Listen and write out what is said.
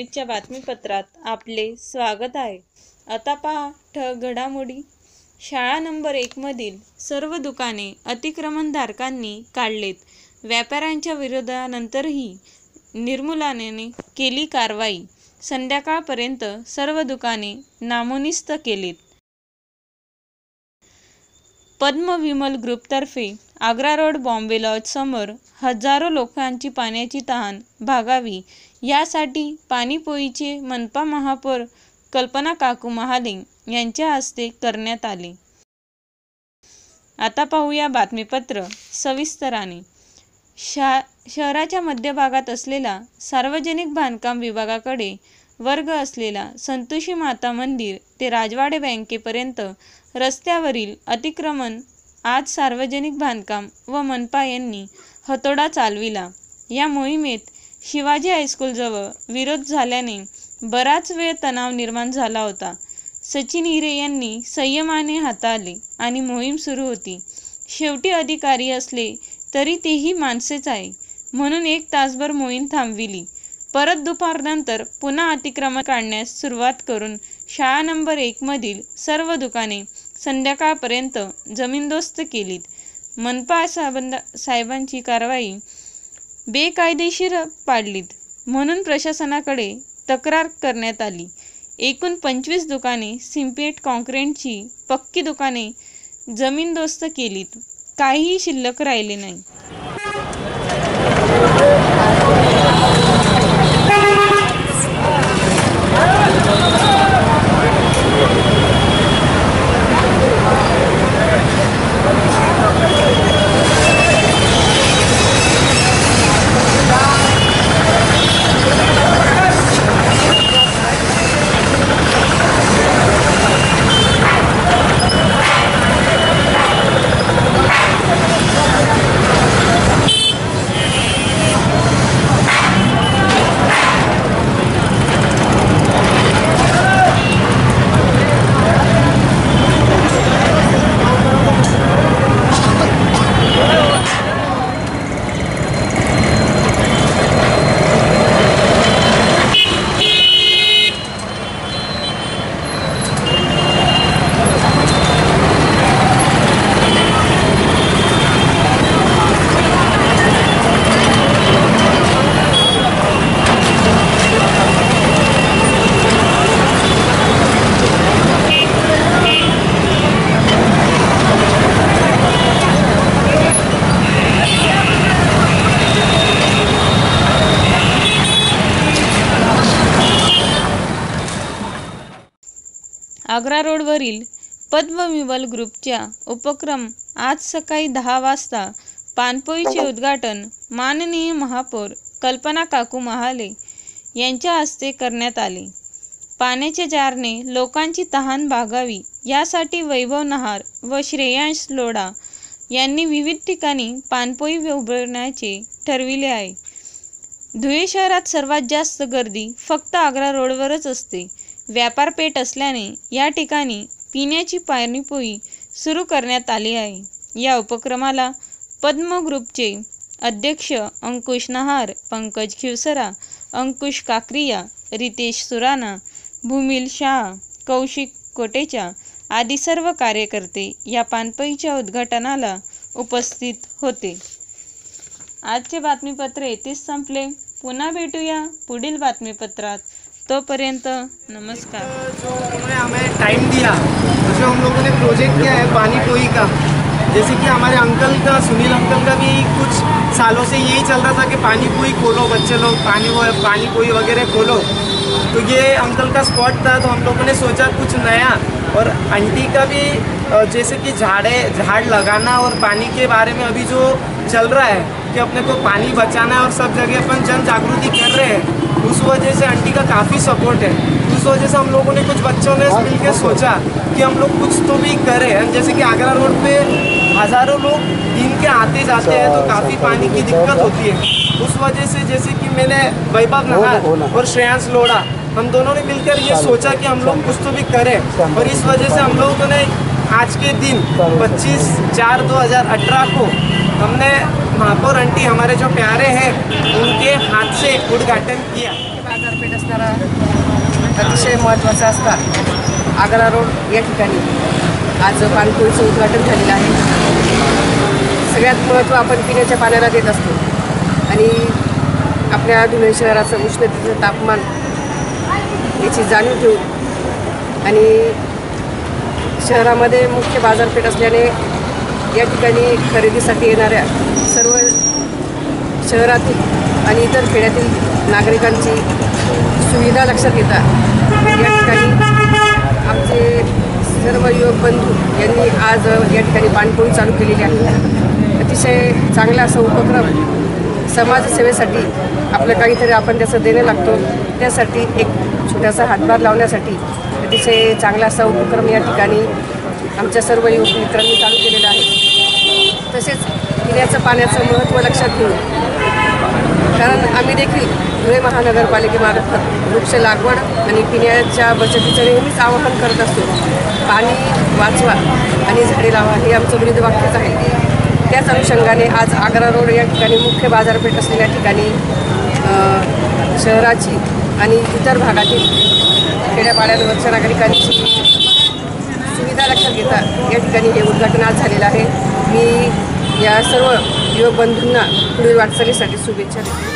न्यूजच्या बातमीपत्रात आपले स्वागत आहे. आता पहा ठळक घडामोडी. शाळा नंबर एकमधील सर्व दुकाने अतिक्रमणधारकांनी काढलेत. व्यापाऱ्यांच्या विरोधानंतरही निर्मूलनाने केली कारवाई. संध्याकाळपर्यंत सर्व दुकाने नामोनिस्त केलीत. पद्मविमल ग्रुपतर्फे आग्रा रोड बॉम्बे लॉज समोर हजारो लोकांची पाण्याची तहान भागावी. यासाठी पाणीपोईचे मनपा महापौर कल्पना काकू महाले यांच्या हस्ते करण्यात आले. आता पाहूया बातमीपत्र सविस्तराने. शा शहराच्या मध्यभागात असलेला सार्वजनिक बांधकाम विभागाकडे वर्ग असलेला संतोषी माता मंदिर ते राजवाडे बँकेपर्यंत रस्त्यावरील अतिक्रमण आज सार्वजनिक बांधकाम व मनपा यांनी हतोडा चालविला. या मोहिमेत शिवाजी हायस्कूलजवळ विरोध झाल्याने बराच वेळ तणाव निर्माण झाला होता. सचिन हिरे यांनी संयमाने हाताळले आणि मोहीम सुरू होती. शेवटी अधिकारी असले तरी तेही माणसेच आहे. म्हणून एक तासभर मोहीम थांबविली. परत दुपारनंतर पुन्हा अतिक्रमण काढण्यास सुरुवात करून शाळा नंबर एकमधील सर्व दुकाने संध्याकाळपर्यंत जमीनदोस्त केलीत. मनपा साबंदा साहेबांची कारवाई बेकायदेशीर पाडलीत. म्हणून प्रशासनाकडे तक्रार करण्यात आली. एकूण पंचवीस दुकाने सिम्पेट कॉन्क्रीटची पक्की दुकाने जमीनदोस्त केलीत. काहीही शिल्लक राहिले नाही. आग्रा रोडवरील पद्मविमल ग्रुपच्या उपक्रम आज सकाळी दहा वाजता पानपोईचे उद्घाटन माननीय महापौर कल्पना काकू महाले यांच्या हस्ते करण्यात आले. पाण्याच्या जारने लोकांची तहान भागावी यासाठी वैभव नहार व श्रेयांश लोढा यांनी विविध ठिकाणी पानपोई उभारण्याचे ठरविले आहे. धुळे शहरात सर्वात जास्त गर्दी फक्त आग्रा रोडवरच असते. व्यापारपेठ असल्याने या ठिकाणी पिण्याची पाणीपोई सुरू करण्यात आली आहे. या उपक्रमाला पद्म ग्रुपचे अध्यक्ष अंकुश नहार पंकज खिवसरा अंकुश काकरिया रितेश सुराणा भूमिल शाह कौशिक कोटेचा आदी सर्व कार्यकर्ते या पानपईच्या उद्घाटनाला उपस्थित होते. आजचे बातमीपत्र येथेच संपले. पुन्हा भेटूया पुढील बातमीपत्रात. तोपर्यंत नमस्कार. जो उन्होंने हमें टाइम दिया जो हम लोगों ने प्रोजेक्ट किया है पानी पोई का, जैसे कि हमारे अंकल का, सुनील अंकल का भी कुछ सालों से यही चल रहा था कि पानी पोई खोलो बच्चे लोग, पानी पानी पोई वगैरह खोलो। तो ये अंकल का स्पॉट था तो हम लोगों ने सोचा कुछ नया, और आंटी का भी जैसे कि झाड़े, झाड़ लगाना और पानी के बारे में अभी जो चल रहा है, कि अपने को पानी बचाना है और सब जगह अपन जन जागृति कर रहे हैं उस वजह से आंटी का काफ़ी सपोर्ट है। उस वजह से हम लोगों ने कुछ बच्चों ने मिल के सोचा कि हम लोग कुछ तो भी करें। जैसे कि आगरा रोड पे हज़ारों लोग दिन के आते जाते हैं तो काफ़ी पानी की दिक्कत होती है। उस वजह से जैसे कि मैंने वैभव नहार और श्रेयांश लोढ़ा हम दोनों ने मिलकर ये सोचा कि हम लोग कुछ तो भी करें। और इस वजह से हम लोगों ने आज के दिन 25 चार 2018 को हमने महापौर आंटी हमारे जो प्यारे हैं उनके हाथ से उद्घाटन किया। बाजारपेठ असणारा अतिशय महत्त्वाचा असता आग्रा रोड या ठिकाणी. आज पाणपोळीचं उद्घाटन झालेलं आहे. सगळ्यात महत्त्व आपण पिण्याच्या पाण्याला देत असतो. आणि आपल्या धुळे शहराचं उष्णतेचं तापमान याची जाणीव ठेवून आणि शहरामध्ये मुख्य बाजारपेठ असल्याने या ठिकाणी खरेदीसाठी येणाऱ्या शहरातील आणि इतर खेड्यातील नागरिकांची सुविधा लक्षात घेता. या ठिकाणी आमचे सर्व युवक बंधू यांनी आज या ठिकाणी पाणपोळी चालू केलेली आहे. अतिशय चांगला असा उपक्रम समाजसेवेसाठी आपलं काहीतरी आपण त्याचं देणं लागतो. त्यासाठी एक छोटासा हातभार लावण्यासाठी अतिशय चांगला असा उपक्रम या ठिकाणी आमच्या सर्व युवक मित्रांनी चालू केलेला आहे. तसेच पिण्याचं पाण्याचं महत्त्व लक्षात घेऊन. कारण आम्ही देखील धुळे महानगरपालिकेमार्फत वृक्ष लागवड आणि पिण्याच्या बचतीचं नेहमीच आवाहन करत असतो. पाणी वाचवा आणि झाडे लावा हे आमचं ब्रीदवाक्यच आहे. त्याच अनुषंगाने आज आग्रा रोड या ठिकाणी मुख्य बाजारपेठ असलेल्या ठिकाणी शहराची आणि इतर भागातील खेड्यापाड्यांवरच्या नागरिकांची सुविधा लक्षात घेता या ठिकाणी हे उद्घाटन आज झालेलं आहे. मी या सर्व युवक बंधूंना पुढील वाटचालीसाठी शुभेच्छा देते.